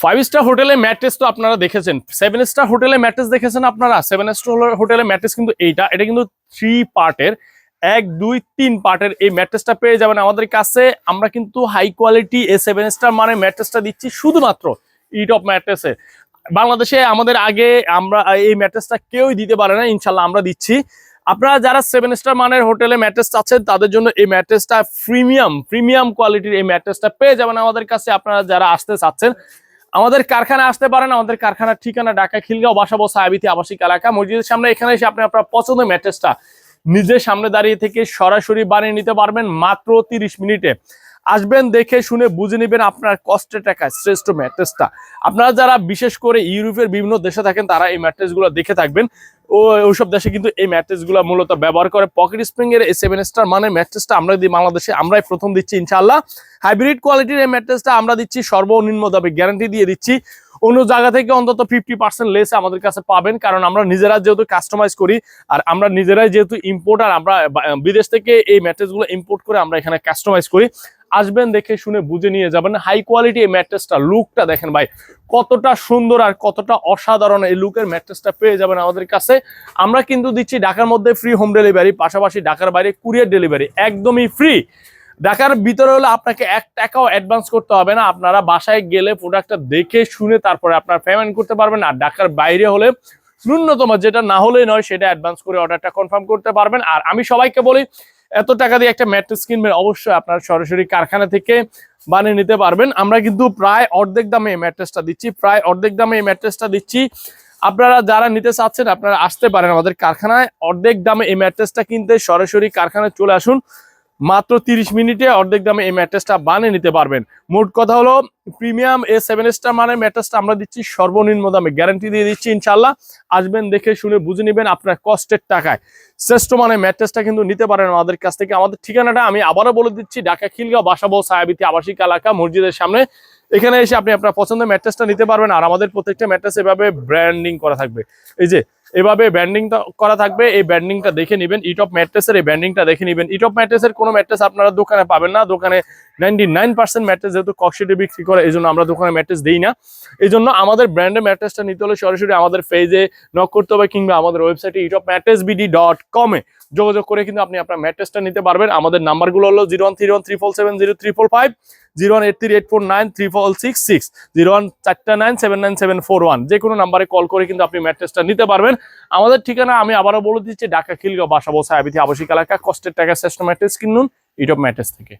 Five star হোটেলে mattress তো আপনারা দেখেছেন। সেভেন স্টার হোটেলে ম্যাট্রেস দেখেছেন আপনারা? সেভেন স্টার হোটেলে ম্যাট্রেস কিন্তু এইটা, এটা কিন্তু থ্রি পার্টের এক, দুই, তিন পার্টের এই ম্যাট্রেসটা পেয়ে যাবেন আমাদের কাছে। আমরা কিন্তু হাই কোয়ালিটি এ সেভেন স্টার মানে ম্যাট্রেসটা দিচ্ছি শুধুমাত্র ইট অফ ম্যাট্রেসে বাংলাদেশে আমাদের আগে আমরা এই ম্যাট্রেসটা কেউই দিতে পারে না, ইনশাল্লাহ আমরা দিচ্ছি। আপনারা যারা সেভেন স্টার মানের হোটেলে ম্যাট্রেস চাচ্ছেন, তাদের জন্য এই ম্যাট্রেসটা প্রিমিয়াম প্রিমিয়াম কোয়ালিটির এই ম্যাট্রেসটা পেয়ে যাবেন আমাদের কাছে। আপনারা যারা আসতে চাচ্ছেন আমাদের কারখানা আসতে পারেন আমাদের কারখানার ঠিকানা ঢাকা, খিলগাঁও, বাসাবো সাহাবিতি আবাসিক এলাকা। মসজিদের সামনে এখানে এসে আপনি আপনার পছন্দের ম্যাট্রেসটা নিজের সামনে দাঁড়িয়ে থেকে সরাসরি বানিয়ে নিতে পারবেন মাত্র তিরিশ মিনিটে। আসবেন দেখে শুনে বুঝে নেবেন আপনার কষ্টের টাকায় শ্রেষ্ঠ ম্যাট্রেসটা আপনারা যারা বিশেষ করে ইউরোপের বিভিন্ন দেশে থাকেন, তারা এই ম্যাট্রেসগুলো দেখে থাকবেন। ও, ওইসব দেশে কিন্তু এই ম্যাট্রেসগুলো মূলত ব্যবহার করে। পকেট স্প্রিং এর এই সেভেন স্টার মানে ম্যাট্রেসটা আমরা দিই বাংলাদেশে, আমরাই প্রথম দিচ্ছি ইনশাল্লাহ হাইব্রিড কোয়ালিটির এই ম্যাট্রেসটা আমরা দিচ্ছি, সর্বনিম্ন দামে গ্যারান্টি দিয়ে দিচ্ছি। অন্য জায়গা থেকে অন্তত ফিফটি পার্সেন্ট লেস আমাদের কাছে পাবেন, কারণ আমরা নিজেরা যেহেতু কাস্টমাইজ করি, আর আমরা নিজেরাই যেহেতু ইম্পোর্টার আমরা বিদেশ থেকে এই ম্যাট্রেসগুলো ইম্পোর্ট করে আমরা এখানে কাস্টমাইজ করি। আসবেন দেখে শুনে বুঝে নিয়ে যাবেন। হাই কোয়ালিটি এই ম্যাট্রেসটা লুকটা দেখেন ভাই, কতটা সুন্দর আর কতটা অসাধারণ এই লুকের ম্যাট্রেসটা পেয়ে যাবেন আমাদের কাছে। আমরা কিন্তু দিচ্ছি ঢাকার মধ্যে ফ্রি হোম ডেলিভারি পাশাপাশি ঢাকার বাইরে কুরিয়ার ডেলিভারি একদমই ফ্রি ঢাকার ভিতরে হলে আপনাকে এক টাকাও অ্যাডভান্স করতে হবে না। আপনারা বাসায় গেলে প্রোডাক্টটা দেখে শুনে তারপরে আপনার পেমেন্ট করতে পারবেন। আর ঢাকার বাইরে হলে ন্যূনতম যেটা না হলেই নয়, সেটা অ্যাডভান্স করে অর্ডারটা কনফার্ম করতে পারবেন। আর আমি সবাইকে বলি এত টাকা দিয়ে একটা ম্যাট্রেস কিনবেন, অবশ্যই আপনার সরাসরি কারখানা থেকে বানিয়ে নিতে পারবেন। আমরা কিন্তু প্রায় অর্ধেক দামে এই ম্যাট্রেসটা দিচ্ছি, প্রায় অর্ধেক দামে এই ম্যাট্রেসটা দিচ্ছি। আপনারা যারা নিতে চাচ্ছেন, আপনারা আসতে পারেন আমাদের কারখানায়। অর্ধেক দামে এই ম্যাট্রেসটা কিনতে সরাসরি কারখানায় চলে আসুন। মাত্র তিরিশ মিনিটে অর্ধেক দামে এই ম্যাট্রেসটা বানিয়ে নিতে পারবেন। মোট কথা হলো, প্রিমিয়াম এ সেভেন স্টার মানে ম্যাট্রেসটা আমরা দিচ্ছি সর্বনিম্ন দামে। গ্যারান্টি দিয়ে দিচ্ছি ইনশাল্লাহ আসবেন দেখে শুনে বুঝে নেবেন আপনার কষ্টের টাকায়। শ্রেষ্ঠ মানে ম্যাট্রেসটা কিন্তু নিতে পারেন আমাদের কাছ থেকে। আমাদের ঠিকানাটা আমি আবারও বলে দিচ্ছি, ঢাকা খিলগাঁও বাসাবো সায়াবিতি আবাসিক এলাকা, মসজিদের সামনে। এখানে এসে আপনি আপনার পছন্দের ম্যাট্রেসটা নিতে পারবেন। আর আমাদের প্রত্যেকটা ম্যাট্রেস এভাবে ব্র্যান্ডিং করা থাকবে। এই যে এভাবে ব্যান্ডিংটা করা থাকবে, এই ব্যান্ডিংটা দেখে নেবেন। ইটপ ম্যাট্রেসের এই ব্যান্ডিংটা দেখে নেবেন। ইটপ ম্যাট্রেসের কোনো ম্যাট্রেস আপনারা দোকানে পাবেন না। দোকানে নাইনটি নাইন পার্সেন্ট ম্যাট্রেস যেহেতু ককশিটে বিক্রি করে, এই জন্য আমরা দোকানে ম্যাট্রেস দিই না। এই জন্য আমাদের ব্র্যান্ডের ম্যাট্রেসটা নিতে হলে সরাসরি আমাদের পেজে নক করতে হবে কিংবা আমাদের ওয়েবসাইটে ইটপ ম্যাট্রেস বিডি ডট কমে যোগাযোগ করে কিন্তু আপনি আপনার ম্যাট্রেসটা নিতে পারবেন। আমাদের নাম্বারগুলো হলো zero one three one three four seven zero three four five zero one eight three eight four nine three four six six. Zero one চারটা nine seven nine seven four one. যে কোনো নাম্বারে কল করে কিন্তু আপনি ম্যাট্রেসটা নিতে পারবেন। আমাদের ঠিকানা আমি আবারও বলে দিচ্ছি, ঢাকা খিলগাঁও বাসাবো সায়াবিথি আবাসিক এলাকা। কষ্টের টাকা শ্রেষ্ঠ ম্যাট্রেস কিনুন ইউটিউব ম্যাট্রেস থেকে।